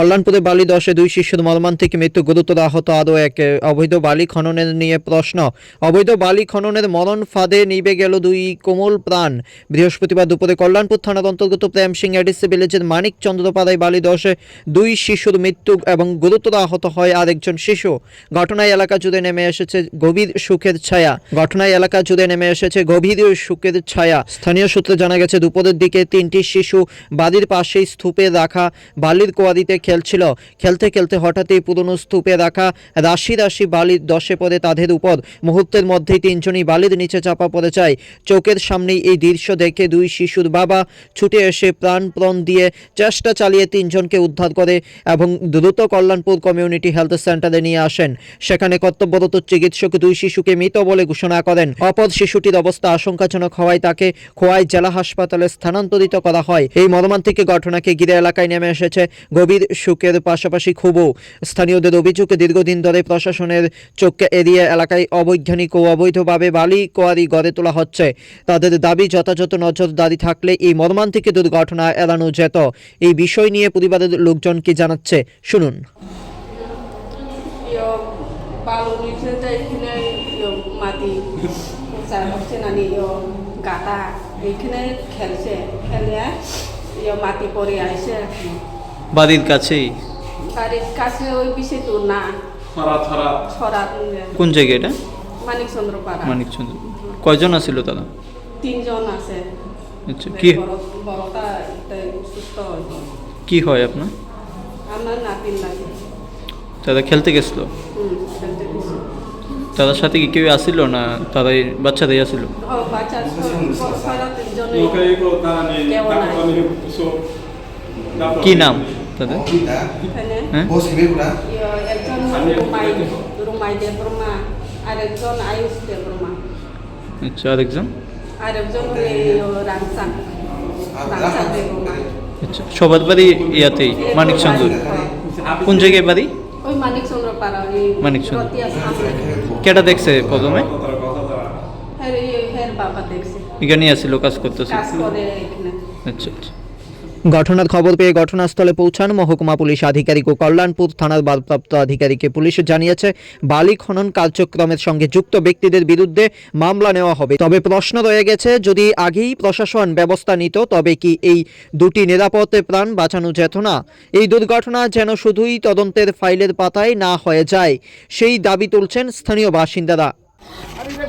কল্যাণপুরে বালি দশে দুই শিশুর মর্মান্তিক মৃত্যু, গুরুতর আহত আরও এক অবৈধ বালি খননের নিয়ে প্রশ্ন। অবৈধ বালি খননের মরণ ফাঁদে নিবে গেল দুই কোমল প্রাণ। বৃহস্পতিবার দুপুরে কল্যাণপুর থানার অন্তর্গত প্রেম সিং এডিসি ভিলেজের মানিক চন্দ্রপাড়ায় বালি দশে দুই শিশুর মৃত্যু এবং গুরুতর আহত হয় আরেকজন শিশু। ঘটনায় এলাকা জুড়ে নেমে এসেছে গভীর সুখের ছায়া। ঘটনায় এলাকা জুড়ে নেমে এসেছে গভীর সুখের ছায়া। স্থানীয় সূত্রে জানা গেছে, দুপুরের দিকে তিনটি শিশু বাড়ির পাশেই স্তূপে রাখা বালির কোয়ারিতে খেলছিল খেলতে খেলতে হঠাৎই পুরনো স্তূপে রাখা রাশি রাশি বালির দশে পড়ে তাদের উপর মুহূর্তের মধ্যেই তিনজনই বালির নিচে চাপা পড়ে যায়। চোখের সামনেই এই দৃশ্য দেখে দুই শিশুর বাবা ছুটে এসে প্রাণপ্রণ দিয়ে চেষ্টা চালিয়ে তিনজনকে উদ্ধার করে এবং দ্রুত কল্যাণপুর কমিউনিটি হেলথ সেন্টারে নিয়ে আসেন। সেখানে কর্তব্যরত চিকিৎসক দুই শিশুকে মৃত বলে ঘোষণা করেন। অপর শিশুটির অবস্থা আশঙ্কাজনক হওয়ায় তাকে খোয়াই জেলা হাসপাতালে স্থানান্তরিত করা হয়। এই মর্মান্তিক ঘটনাকে ঘিরে এলাকায় নেমে এসেছে গভীর শোকের পাশাপাশি ক্ষোভও। স্থানীয়দের অভিযোগ দীর্ঘদিন ধরে প্রশাসনের চোখকে এড়িয়ে এলাকায় অবৈজ্ঞানিক ও অবৈধভাবে বালি কোয়ারি গড়ে তোলা হচ্ছে। তাদের দাবি, যথাযথ নজরদারি থাকলে এই মর্মান্তিক দুর্ঘটনা এড়ানো যেত। এই বিষয় নিয়ে পরিবারের লোকজন কি জানাচ্ছে, শুনুন। গাটা এইখানে খেলছে খেলে মাটি পরে আসে বাড়ির কাছেই? বাড়ির কাছে ওই বেশি দূর না। কোন জায়গায় এটা? মানিক চন্দ্র পাড়া মানিকচন্দ্র। কয়জন আছিল তারা? তিনজন আছে। আচ্ছা কি? বড়- বড়টা সুস্থ কি হয় আপনার? আমার নাতিন লাগে। তারা খেলতে গেছিল? হুম খেলতে গেছে। তাদের সাথে কি কেউ আসছিল না তারাই বাচ্চারাই আসছিল ও বাচ্চা ছড়া তিনজনে ওকে এগুলো দাঁড়া নেই কেউ নাই। ডাক্তার নেই কিছু কি নাম? তাদের? হ্যাঁ. ইয়ো আচ্ছা আরেকজন? আচ্ছা সবার বাড়ি ইয়াতেই মানিকচন্দ্র কোন জায়গায় বাড়ি? ওই মানিক চন্দ্র কেটা দেখছে প্রথমে এখানে আসছিল কাজ করতেছে। কাজ করে এখানে। আচ্ছা আচ্ছা। ঘটনার খবর পেয়ে ঘটনাস্থলে পৌঁছান মহকুমা পুলিশ আধিকারিক ও কল্যাণপুর থানার ভারপ্রাপ্ত আধিকারিককে পুলিশ জানিয়েছে, বালি খনন কার্যক্রমের সঙ্গে যুক্ত ব্যক্তিদের বিরুদ্ধে মামলা নেওয়া হবে। তবে প্রশ্ন রয়ে গেছে, যদি আগেই প্রশাসন ব্যবস্থা নিত, তবে কি এই দুটি নিরাপদ প্রাণ বাঁচানো যেত না? এই দুর্ঘটনা যেন শুধুই তদন্তের ফাইলের পাতায় না হয়ে যায়, সেই দাবি তুলছেন স্থানীয় বাসিন্দারা।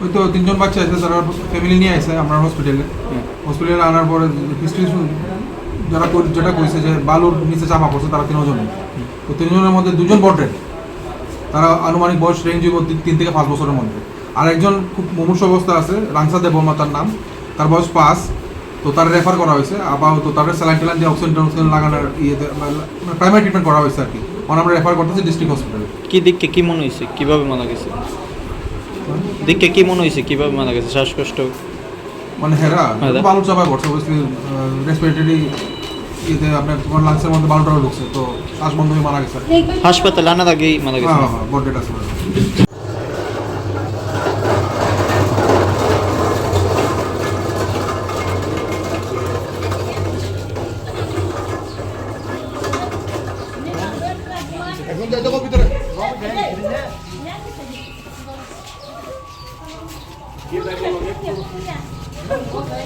ওই তো তিনজন বাচ্চা আছে তারা ফ্যামিলি নিয়ে আসে আমরা হসপিটালে হসপিটালে আনার পরে যারা যেটা কইছে যে বালুর নিচে চাপা পড়ছে, তারা তিনজন। তো তিনজনের মধ্যে দুজন বটেড তারা আনুমানিক বয়স রেঞ্জ তিন- থেকে পাঁচ বছরের মধ্যে। আর একজন খুব মুমূর্ষ অবস্থা আছে, রাংসা দেবর্মা তার নাম। তার বয়স পাঁচ। তো তার রেফার করা হয়েছে। আপাতত তার স্যালাইন ট্যালাইন দিয়ে অক্সিজেন টক্সিজেন লাগানোর ইয়েতে প্রাইমারি ট্রিটমেন্ট করা হয়েছে আর কি। মানে আমরা রেফার করতেছি ডিস্ট্রিক্ট হসপিটালে কি দিককে কি মনে হয়েছে কীভাবে মারা গেছে? দিককে কি মনে হয়েছে কীভাবে মারা গেছে? শ্বাসকষ্ট মানে হেরা আচ্ছা। বালু চাপায় পড়ছে অবশ্যই রেসপিরেটরি ইয়েতে আপনার তোমার লাংসের মধ্যে বালু টাকা ঢুকছে তো শ্বাস বন্ধ মারা গেছে। হাসপাতালে আনার থাকেই মারা গেছে। হ্যাঁ হ্যাঁ বডি ট্রান্সফার Yeah. 何?